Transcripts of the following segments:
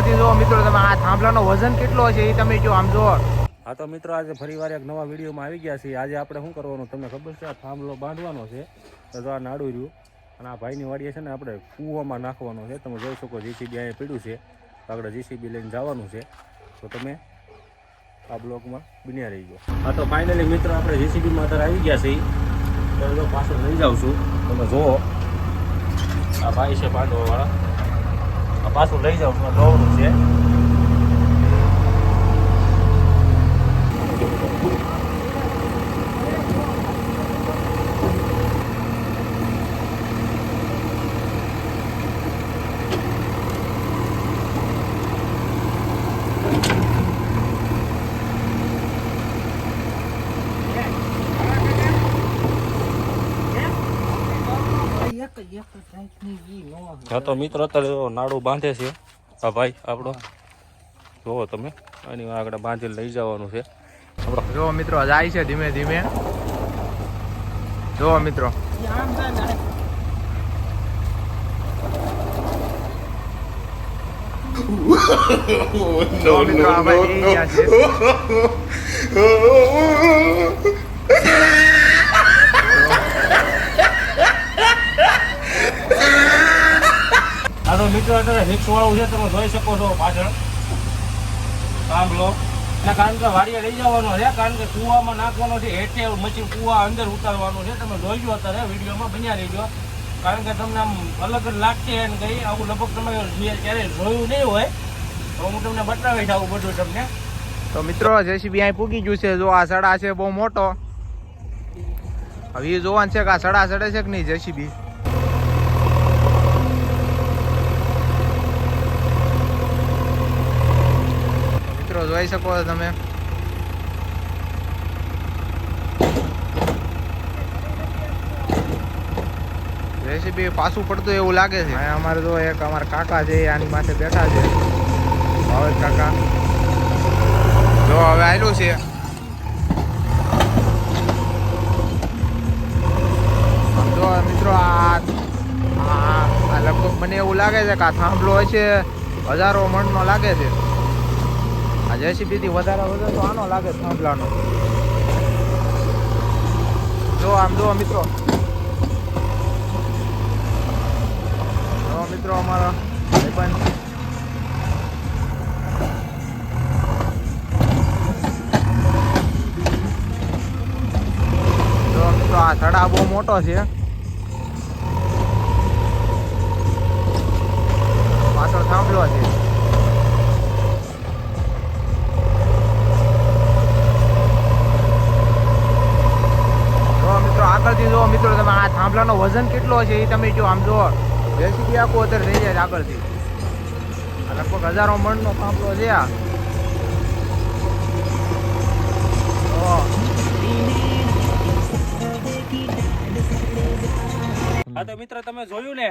જો મિત્રો, તમે આ થાંભલાનો વજન કેટલો છે એ તમે જો આમ જો. હા તો મિત્રો, આજે ફરીવાર એક નવા વિડીયોમાં આવી ગયા છીએ. આજે આપણે શું કરવાનું તમને ખબર છે? આ થાંભલો બાંધવાનો છે. તો જો આ નાડું રહ્યું. અને આ ભાઈની વાડીએ છે ને આપણે કૂવામાં નાખવાનો છે. તમે જોઈ શકો જીસીબી અહીંયા પડ્યું છે. આગળ જીસીબી લઈને જવાનું છે. તો તમે આ બ્લોકમાં બન્યા રહી ગયો હા તો ફાઇનલી મિત્રો, આપણે જીસીબીમાં અત્યારે આવી ગયા છીએ. તો પાછળ લઈ જાઉં છું. તમે જુઓ. આ ભાઈ છે બાંધવાવાળા. પાછું લઈ જાઉં છું દોડું છે. હા તો મિત્રો અત્યારે નાડું બાંધે છે. આ ભાઈ આપણો. જોવો તમે આની આગળ બાંધી લઈ જવાનું છે. આપણો. જો મિત્રો જાય છે ધીમે ધીમે. જો મિત્રો. મિત્રો આ ભાઈ અત્યારે રિક્સ વાળું છે, તમે જોઈ શકો છો પાછળ. સાંભળો એટલે કારણ કે વાડીએ લઈ જવાનો છે, કારણ કે કૂવામાં નાખવાનો છે હેઠે મચી કૂવા અંદર ઉતારવાનું છે, તમે જોઈજો અત્યારે, વિડીયોમાં બન્યા રહેજો. કારણ કે તમને આમ અલગ જ લાગશે એને કંઈ, આવું લગભગ તમે ક્યારેય જોયું નહીં હોય, તો હું તમને બતાવી આવું બધું તમને. તો મિત્રો, જેસીબી અહીં પૂગી ગયું છે, જો આ સડા છે બહુ મોટો. હવે જોવાનું છે કે આ સડા સડે છે કે નહીં, જેસીબી મિત્રો જોઈ શકો છો તમે. રેસીપી પાછું પડતું એવું લાગે છે. અમારે તો એક અમારા કાકા છે આની માથે બેઠા છે. ભાવેશ કાકા. જો હવે આવેલું છે. જો મિત્રો આ લગભગ મને એવું લાગે છે કે આ થાંભલો છે હજારો મણનો લાગે છે. આ જેસીબીથી વધારે વધારે તો આનો લાગે થાંભલાનો. જો આમ, જો મિત્રો. મિત્રો અમારા ભાઈબંધ. મિત્રો, આ તળાવ બહુ મોટો છે. પાછળ થાંભલો છે જો મિત્રો આગળથી જો મિત્રો તમે આ થાંભલાનો વજન કેટલો છે એ તમે જો આમ જો રેસીપી આખું અત્યારે થઈ જાય આગળથી. લગભગ હજારો મણનો થાંભલો છે આ. હા, તો મિત્ર, તમે જોયું ને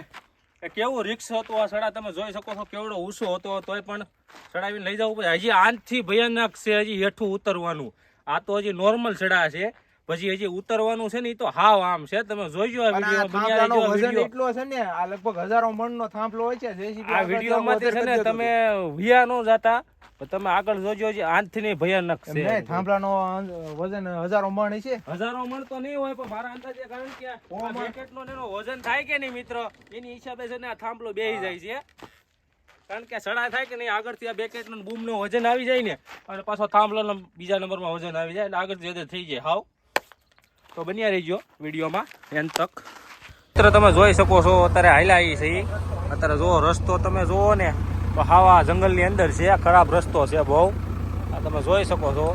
કે કેવું રિક્સ હતું આ સડા તમે જોઈ શકો છો કેવડો ઊંચો હતો, તોય પણ ચડાવીને લઈ જવું પડે. હજી આનથી ભયાનક છે, હજી હેઠું ઉતરવાનું. આ તો હજી નોર્મલ સડા છે. પછી હજી ઉતરવાનું છે ને તો હાવ આમ છે. તમે જોઈજો આ વીડિયો વજન એટલો છે ને આ લગભગ હજારો મણનો થાંભલો હોય છે જેસીબી આ આગળથી વિડીયોમાંથી છે ને તમે વિયા નો જાતા તમે આગળ જોજો જે આંથી નહીં ભયાનક છે. નહીં, થાંભલાનો વજન હજારો મણ છે હજારો મણ તો નહીં હોય પણ મારા અંદાજે કારણ કે આ બેકેટનો નો એનો વજન થાય કે નહીં મિત્ર? એની હિસાબે છે ને આ થાંભલો બેહી જાય છે. કારણ કે સડા થાય કે નહીં આગળથી આ બેકેટ નો બૂમ નો વજન આવી જાય ને અને પાછો થાંભલો બીજા નંબરમાં વજન આવી જાય એટલે આગળથી જે થઈ જાય. હાવ. તો બન્યા રહીજો વિડીયોમાં એન તક. મિત્ર, તમે જોઈ શકો છો, અત્યારે આવી છે અત્યારે જો રસ્તો તમે જુઓ ને, તો હાવા જંગલની અંદર છે ખરાબ રસ્તો છે બહુ. આ તમે જોઈ શકો છો.